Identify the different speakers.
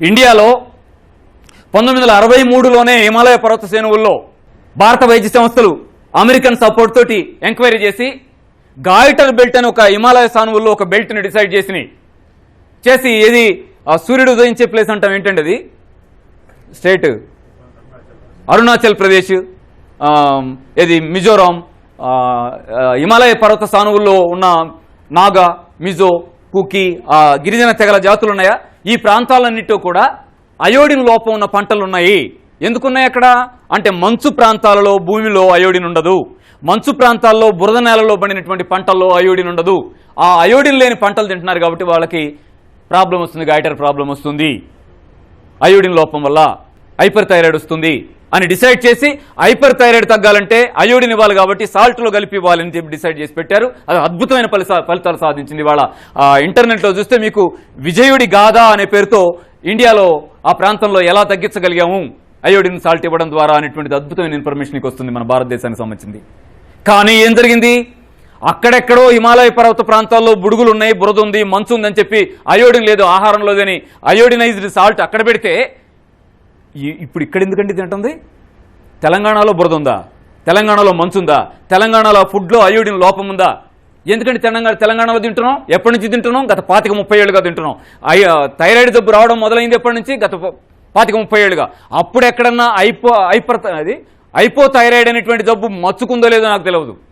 Speaker 1: ఇండియాలో పంతొమ్మిది వందల అరవై మూడులోనే హిమాలయ పర్వత శ్రేణువుల్లో భారత వైద్య సంస్థలు అమెరికన్ సపోర్ట్ తోటి ఎంక్వైరీ చేసి గాయిటర్ బెల్ట్ అని ఒక హిమాలయ సానువుల్లో ఒక బెల్ట్ని డిసైడ్ చేసినాయి చేసి ఏది ఆ సూర్యుడు ఉదయించే ప్లేస్ అంటాం ఏంటండి అది? స్టేట్ అరుణాచల్ ప్రదేశ్ ఇది ఏది మిజోరాం హిమాలయ పర్వత సానువుల్లో ఉన్న నాగా మిజో కుకి ఆ, గిరిజన తెగల జాతులు ఉన్నాయా ఈ ప్రాంతాలన్నిటిలో కూడా అయోడిన్ లోపం ఉన్న పంటలు ఉన్నాయి ఎందుకున్నాయి అక్కడ? అంటే మంచు ప్రాంతాలలో భూమిలో అయోడిన్ ఉండదు. మంచు ప్రాంతాల్లో బురద నేలలో పడినటువంటి పంటల్లో అయోడిన్ ఉండదు. ఆ అయోడిన్ లేని పంటలు తింటున్నారు కాబట్టి వాళ్ళకి ప్రాబ్లం వస్తుంది గైటర్ ప్రాబ్లం వస్తుంది. అయోడిన్ లోపం వల్ల హైపర్ థైరాయిడ్ వస్తుంది. అని డిసైడ్ చేసి హైపర్ థైరాయిడ్ తగ్గాలంటే అయోడిన్ ఇవ్వాలి కాబట్టి సాల్ట్లో కలిపి ఇవ్వాలని చెప్పి డిసైడ్ చేసి పెట్టారు. అది అద్భుతమైన ఫలిత ఫలితాలు సాధించింది ఇవాళ. ఇంటర్నెట్లో చూస్తే మీకు విజయుడి గాథ అనే పేరుతో ఇండియాలో ఆ ప్రాంతంలో ఎలా తగ్గించగలిగాము అయోడిన్ సాల్ట్ ఇవ్వడం ద్వారా అనేటువంటిది అద్భుతమైన ఇన్ఫర్మేషన్కి వస్తుంది మన భారతదేశానికి సంబంధించింది. కానీ ఏం జరిగింది? అక్కడెక్కడో హిమాలయ పర్వత ప్రాంతాల్లో బుడుగులు ఉన్నాయి బురద ఉంది మంచు ఉందని చెప్పి అయోడిన్ లేదు ఆహారం లేదని అయోడినైజ్డ్ సాల్ట్ అక్కడ పెడితే ఇప్పుడు ఇక్కడ ఎందుకంటే తింటుంది తెలంగాణలో బురద ఉందా తెలంగాణలో మంచు ఉందా తెలంగాణలో ఫుడ్లో అయోడిన్ లోపం ఉందా ఎందుకంటే తెలంగాణ తెలంగాణలో తింటున్నాం? ఎప్పటి నుంచి తింటున్నాం? గత పాతిక ముప్పై ఏళ్ళుగా తింటున్నాం. అయ్యో థైరాయిడ్ జబ్బు రావడం మొదలైంది ఎప్పటి నుంచి? గత పాతిక ముప్పై ఏళ్ళుగా. అప్పుడు ఎక్కడన్నా ఐపో హైపర్ అది ఐపో థైరాయిడ్ అనేటువంటి జబ్బు మచ్చుకుందో లేదో నాకు తెలియదు